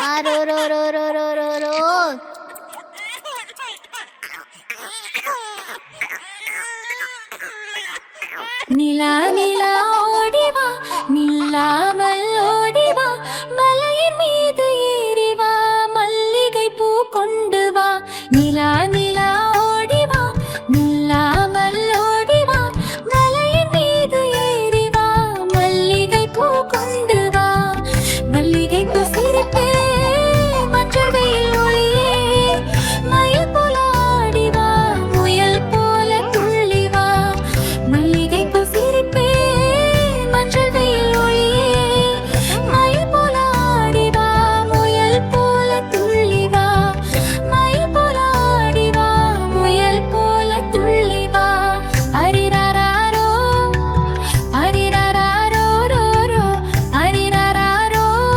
ఆ, రో రో రో రో రో రో రో